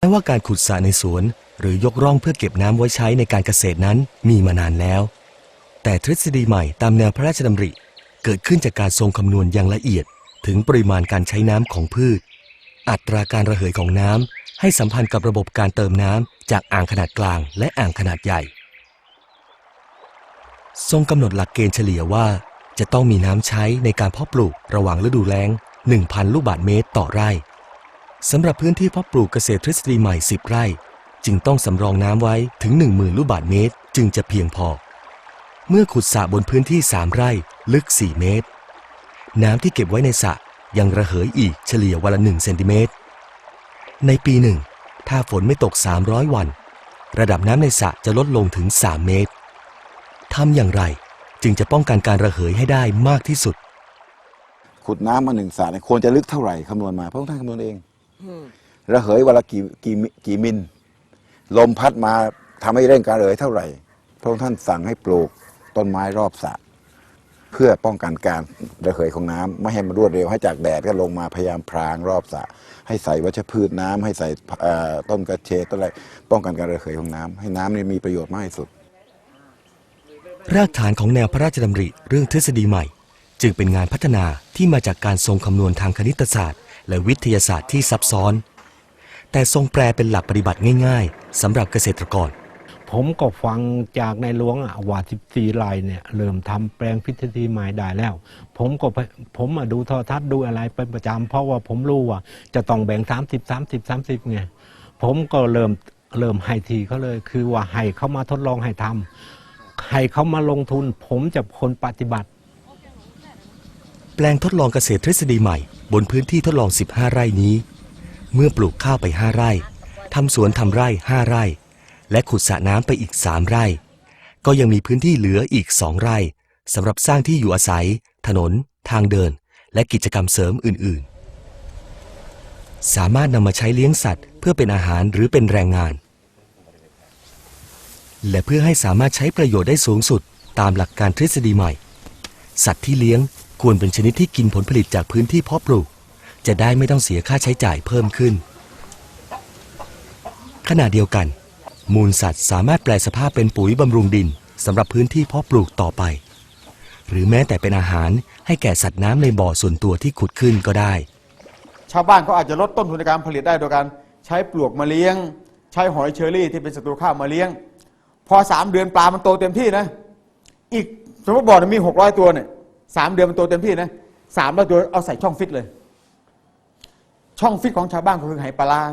แม้ว่าการขุดสระในสวน หรือยกร่องเพื่อเก็บน้ำไว้ใช้ในการเกษตรนั้นมีมานานแล้ว แต่ทฤษฎีใหม่ตามแนวพระราชดำริ เกิดขึ้นจากการทรงคำนวณอย่างละเอียด ถึงปริมาณการใช้น้ำของพืช อัตราการระเหยของน้ำให้สัมพันธ์กับระบบการเติมน้ำจากอ่างขนาดกลางและอ่างขนาดใหญ่ ทรงกำหนดหลักเกณฑ์เฉลี่ยว่า จะต้องมีน้ำใช้ในการเพาะปลูกระหว่างฤดูแล้ง 1,000 ลูกบาศก์เมตรต่อไร่ สำหรับพื้นที่เพาะปลูกเกษตรทฤษฎีใหม่ 10 ไร่ จึงต้องสำรองน้ำไว้ถึง 10,000 ลูกบาศก์เมตร จึงจะเพียงพอ เมื่อขุดสระบนพื้นที่ 3 ไร่ลึก 4 เมตร น้ำที่เก็บไว้ในสระยังระเหยอีกเฉลี่ยวันละ1เซนติเมตร ในปีหนึ่ง ถ้าฝนไม่ตก 300 วัน ระดับน้ำในสระจะลดลงถึง 3 เมตรทำอย่างไรจึงจะป้องกันการระเหยให้ได้มากที่สุด ขุดน้ำมาหนึ่งสระเนี่ยควรจะลึกเท่าไหร่คำนวณมาพระองค์ท่านคำนวณเอง ระเหยวันละกี่กี่มิกี่มิล ลมพัดมาทำให้เร่งการระเหยเท่าไหร่ พระองค์ท่านสั่งให้ปลูกต้นไม้รอบสระเพื่อป้องกันการระเหยของน้ำไม่ให้มันรวดเร็วให้จากแดดก็ลงมาพยายามพรางรอบสระให้ใส่วัชพืชน้ำให้ใส่ต้นกระเชต้นอะไรป้องกันการระเหยของน้ำให้น้ำนี่มีประโยชน์มากที่สุด รากฐานของแนวพระราชดำริเรื่องทฤษฎีใหม่ จึงเป็นงานพัฒนาที่มาจากการทรงคำนวณทางคณิตศาสตร์ และวิทยาศาสตร์ที่ซับซ้อน แต่ทรงแปลเป็นหลักปฏิบัติง่าย ๆสำหรับเกษตรกร ผมก็ฟังจากในหลวงอะว่า14ไร่เนี่ยเริ่มทำแปลงพิธีใหม่ได้แล้ว ผมก็ไปผมอะดูโทรทัศน์ดูอะไรเป็นประจำเพราะว่าผมรู้ว่าจะต้องแบ่ง 30 30 30ไงผมก็เริ่มเริ่มให้ทีเขาเลย คือว่าให้เขามาทดลองให้ทำให้เขามาลงทุน ผมจะคนปฏิบัติ แปลงทดลองเกษตรทฤษฎีใหม่ บนพื้นที่ทดลอง 15 ไร่นี้ เมื่อปลูกข้าวไป 5 ไร่ทำสวนทำไร่ 5 ไร่ และขุดสระน้ำไปอีก 3 ไร่ ก็ยังมีพื้นที่เหลืออีก 2 ไร่สำหรับสร้างที่อยู่อาศัย ถนน ทางเดิน และกิจกรรมเสริมอื่น ๆ สามารถนำมาใช้เลี้ยงสัตว์ เพื่อเป็นอาหารหรือเป็นแรงงาน และเพื่อให้สามารถใช้ประโยชน์ได้สูงสุดตามหลักการทฤษฎีใหม่ สัตว์ที่เลี้ยง ควรเป็นชนิดที่กินผลผลิตจากพื้นที่เพาะปลูก จะได้ไม่ต้องเสียค่าใช้จ่ายเพิ่มขึ้น ขณะเดียวกัน มูลสัตว์สามารถแปลสภาพเป็นปุ๋ยบำรุงดินสำหรับพื้นที่เพาะปลูกต่อไป หรือแม้แต่เป็นอาหารให้แก่สัตว์น้ำในบ่อส่วนตัวที่ขุดขึ้นก็ได้ ชาวบ้านเขาอาจจะลดต้นทุนในการผลิตได้โดยการใช้ปลวกมาเลี้ยง ใช้หอยเชอรี่ที่เป็นศัตรูข้าวมาเลี้ยง พอสามเดือนปลามันโตเต็มที่นะ อีกสมมติบ่อมีหกร้อยตัวเนี่ย สามเดือนมันโตเต็มที่นะสามร้อยตัวเอาใส่ช่องฟิตเลย ช่องฟิตของชาวบ้านก็คือไหปลาร้า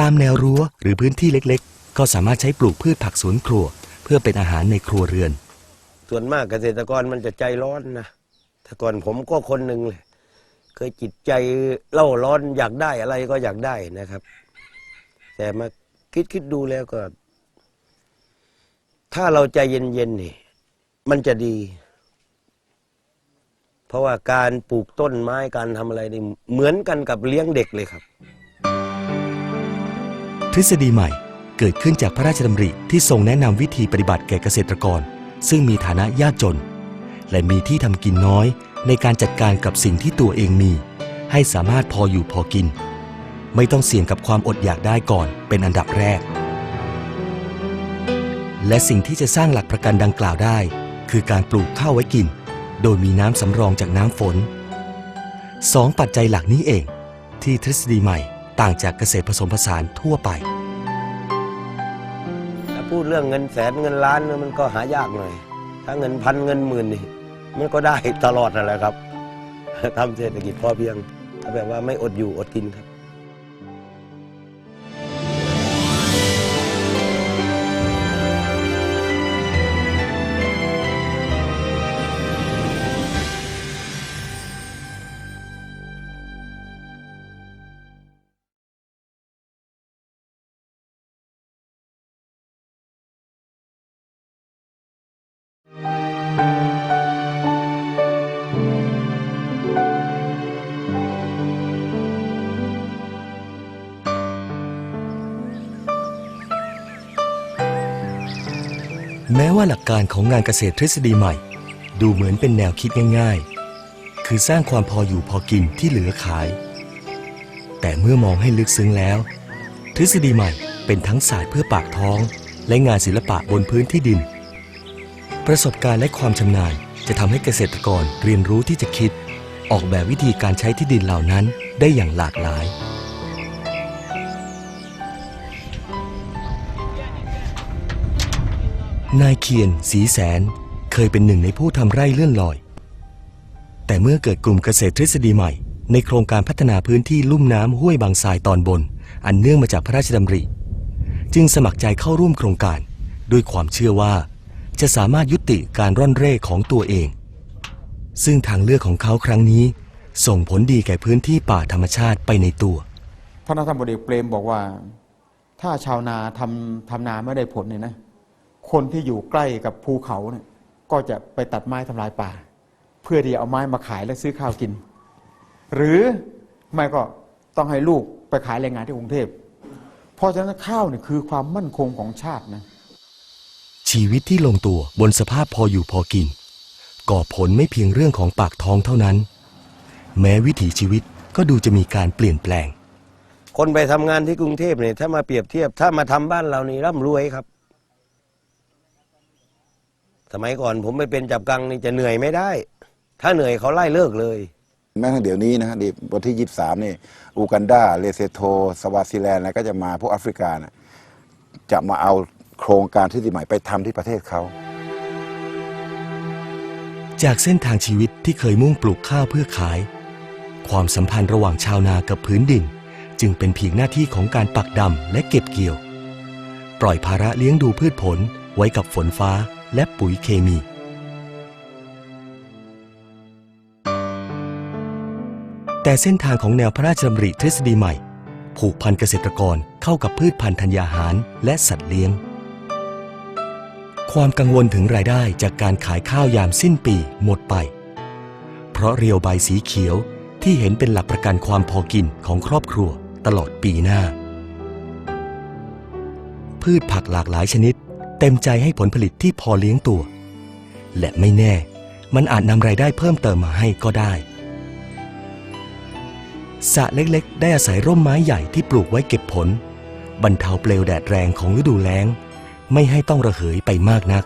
ตามแนวรั้วหรือพื้นที่เล็กๆ ก็สามารถใช้ปลูกพืชผักสวนครัว เพื่อเป็นอาหารในครัวเรือน ส่วนมากเกษตรกรมันจะใจร้อนนะแต่ก่อนผมก็คนหนึ่งเลยเคยจิตใจเล่าร้อนอยากได้อะไรก็อยากได้นะครับ แต่มาคิดคิดดูแล้วก็ ถ้าเราใจเย็นๆนี่ มันจะดี เพราะว่าการปลูกต้นไม้การทำอะไรนี่เหมือนกันกับเลี้ยงเด็กเลยครับ ทฤษฎีใหม่เกิดขึ้นจากพระราชดำริที่ทรงแนะนำวิธีปฏิบัติแก่เกษตรกร ซึ่งมีฐานะยากจน และมีที่ทำกินน้อย ในการจัดการกับสิ่งที่ตัวเองมี ให้สามารถพออยู่พอกิน ไม่ต้องเสี่ยงกับความอดอยากได้ก่อนเป็นอันดับแรก และสิ่งที่จะสร้างหลักประกันดังกล่าวได้ คือการปลูกข้าวไว้กิน โดยมีน้ำสำรองจากน้ำฝนสองปัจจัยหลักนี้เอง ที่ทฤษฎีใหม่ต่างจากเกษตรผสมผสานทั่วไปถ้าพูดเรื่องเงินแสนเงินล้านมันก็หายากหน่อย ถ้าเงินพันเงินหมื่นนี่มันก็ได้ตลอดนั่นแหละครับทำเศรษฐกิจพอเพียงถ้าแบบว่าไม่อดอยู่อดกินครับ แม้ว่าหลักการของงานเกษตรทฤษฎีใหม่ ดูเหมือนเป็นแนวคิดง่าย ๆ คือสร้างความพออยู่พอกินที่เหลือขาย แต่เมื่อมองให้ลึกซึ้งแล้ว ทฤษฎีใหม่เป็นทั้งศาสตร์เพื่อปากท้อง และงานศิลปะบนพื้นที่ดิน ประสบการณ์และความชำนาญจะทำให้เกษตรกรเรียนรู้ที่จะคิด ออกแบบวิธีการใช้ที่ดินเหล่านั้นได้อย่างหลากหลาย นายเคียนสีแสนเคยเป็นหนึ่งในผู้ทำไร่เลื่อนลอย แต่เมื่อเกิดกลุ่มเกษตรทฤษฎีใหม่ ในโครงการพัฒนาพื้นที่ลุ่มน้ำห้วยบางทรายตอนบน อันเนื่องมาจากพระราชดำริ จึงสมัครใจเข้าร่วมโครงการ ด้วยความเชื่อว่า จะสามารถยุติการร่อนเร่ของตัวเอง ซึ่งทางเลือกของเขาครั้งนี้ ส่งผลดีแก่พื้นที่ป่าธรรมชาติไปในตัวพระนธรรมบดีเปรมบอกว่า ถ้าชาวนาทำทำนาไม่ได้ผลเนี่ยนะ คนที่อยู่ใกล้กับภูเขาเนี่ยก็จะไปตัดไม้ทำลายป่า เพื่อที่จะเอาไม้มาขายและซื้อข้าวกิน หรือไม่ก็ต้องให้ลูกไปขายแรงงานที่กรุงเทพเพราะฉะนั้นข้าวเนี่ยคือความมั่นคงของชาตินะชีวิตที่ลงตัวบนสภาพพออยู่พอกิน ก่อผลไม่เพียงเรื่องของปากท้องเท่านั้น แม้วิถีชีวิตก็ดูจะมีการเปลี่ยนแปลง คนไปทำงานที่กรุงเทพเนี่ยถ้ามาเปรียบเทียบถ้ามาทำบ้านเรานี่ร่ำรวยครับ สมัยก่อนผมไปเป็นจับกังนี่จะเหนื่อยไม่ได้ ถ้าเหนื่อยเขาไล่เลิกเลย แม้ทั้งเดี๋ยวนี้นะฮะเดี๋ยววันที่ 23 นี่อูกันดาเลเซโทสวาซิแลนด์อะไรก็จะมาพวกแอฟริกานะจะมาเอาโครงการทฤษฎีใหม่ไปทำที่ประเทศเขา จากเส้นทางชีวิตที่เคยมุ่งปลูกข้าวเพื่อขาย ความสัมพันธ์ระหว่างชาวนากับพื้นดิน จึงเป็นเพียงหน้าที่ของการปักดำและเก็บเกี่ยว ปล่อยภาระเลี้ยงดูพืชผลไว้กับฝนฟ้า และปุ๋ยเคมี แต่เส้นทางของแนวพระราชดำริทฤษฎีใหม่ ผูกพันเกษตรกรเข้ากับพืชพันธุ์ธัญญาหารและสัตว์เลี้ยง ความกังวลถึงรายได้จากการขายข้าวยามสิ้นปีหมดไป เพราะเรียวใบสีเขียวที่เห็นเป็นหลักประกันความพอกินของครอบครัวตลอดปีหน้า พืชผักหลากหลายชนิด เต็มใจให้ผลผลิตที่พอเลี้ยงตัว และไม่แน่ มันอาจนำรายได้เพิ่มเติมมาให้ก็ได้สระเล็กๆ ได้อาศัยร่มไม้ใหญ่ที่ปลูกไว้เก็บผล บรรเทาเปลวแดดแรงของฤดูแล้ง ไม่ให้ต้องระเหยไปมากนัก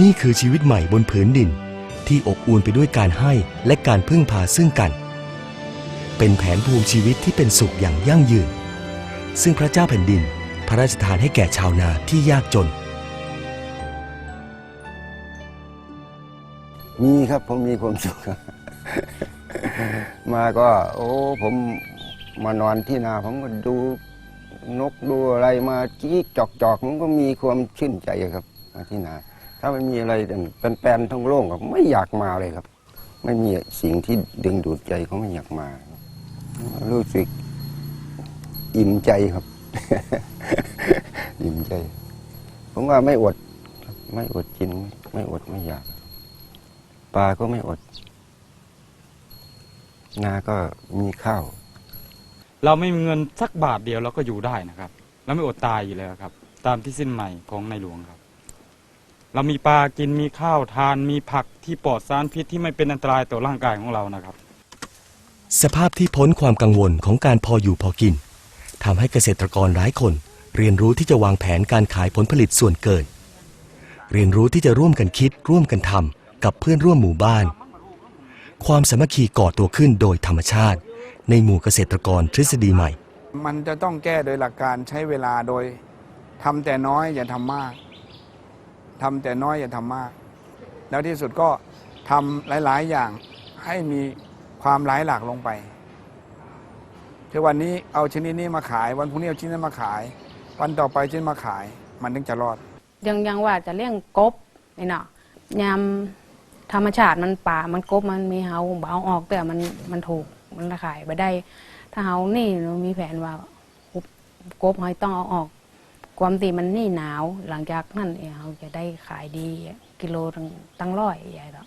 นี่คือชีวิตใหม่บนผืนดิน ที่อบอวลไปด้วยการให้และการพึ่งพาซึ่งกัน เป็นแผนภูมิชีวิตที่เป็นสุขอย่างยั่งยืน ซึ่งพระเจ้าแผ่นดิน พระราชทานให้แก่ชาวนาที่ยากจน มีครับผมมีความสุขครับ มาก็ โอ้ผมมานอนที่นาผมก็ดูนกดูอะไรมาจี้จอกจอกมันก็มีความชื่นใจครับมาที่นา ถ้าไม่มีอะไรเป็นแปลนๆท้งโล่งครับไม่อยากมาเลยครับ ไม่มีสิ่งที่ดึงดูดใจเขาไม่อยากมา รู้สึกอิ่มใจครับ อิ่มใจ ผมว่าไม่อดครับไม่อดกิน ไม่อดไม่อยาก ปลาก็ไม่อด นาก็มีข้าว เราไม่มีเงินสักบาทเดียวเราก็อยู่ได้นะครับ เราไม่อดตายอยู่แล้วครับ ตามที่สิ้นใหม่ของในหลวงครับ เรามีปลากินมีข้าวทานมีผักที่ปลอดสารพิษที่ไม่เป็นอันตรายต่อร่างกายของเรานะครับ สภาพที่พ้นความกังวลของการพออยู่พอกิน ทำให้เกษตรกรหลายคน เรียนรู้ที่จะวางแผนการขายผลผลิตส่วนเกิน เรียนรู้ที่จะร่วมกันคิดร่วมกันทำกับเพื่อนร่วมหมู่บ้าน ความสามัคคีก่อตัวขึ้นโดยธรรมชาติ ในหมู่เกษตรกรทฤษฎีใหม่ มันจะต้องแก้โดยหลักการใช้เวลาโดยทำแต่น้อยอย่าทำมากทำแต่น้อยอย่าทำมาก แล้วที่สุดก็ทำหลาย ๆ อย่างให้มีความหลายหลากลงไป คือวันนี้เอาชนิดนี้มาขาย วันพรุ่งนี้เอาชนิดนั้นมาขาย วันต่อไปชนิดมาขาย มันถึงจะรอด ยังยังว่าจะเลี้ยงกบนี่เนาะยามธรรมชาติมันป่ามันกบมันมีเฮาเบาออกแต่มันมันถูกมันขายไปได้ ถ้าเฮานี่เรามีแผนว่ากบเฮาต้องเอาออก ความตีมันนี่หนาวหลังจากนั้นเองเราจะได้ขายดีกิโลตั้งตั้งร้อยใหญ่แล้ว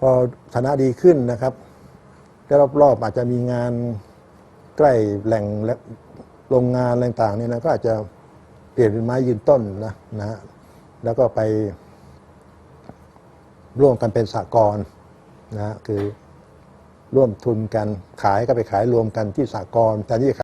พอฐานะดีขึ้นนะครับแล้วรอบๆอาจจะมีงาน ใกล้แหล่งและโรงงานต่างๆเนี่ยนะก็อาจจะเปลี่ยนเป็นไม้ยืนต้นนะนะฮะแล้วก็ไปร่วมกันเป็นสากลนะฮะคือร่วมทุนกันขายก็ไปขายรวมกันที่สากลแทนที่จะ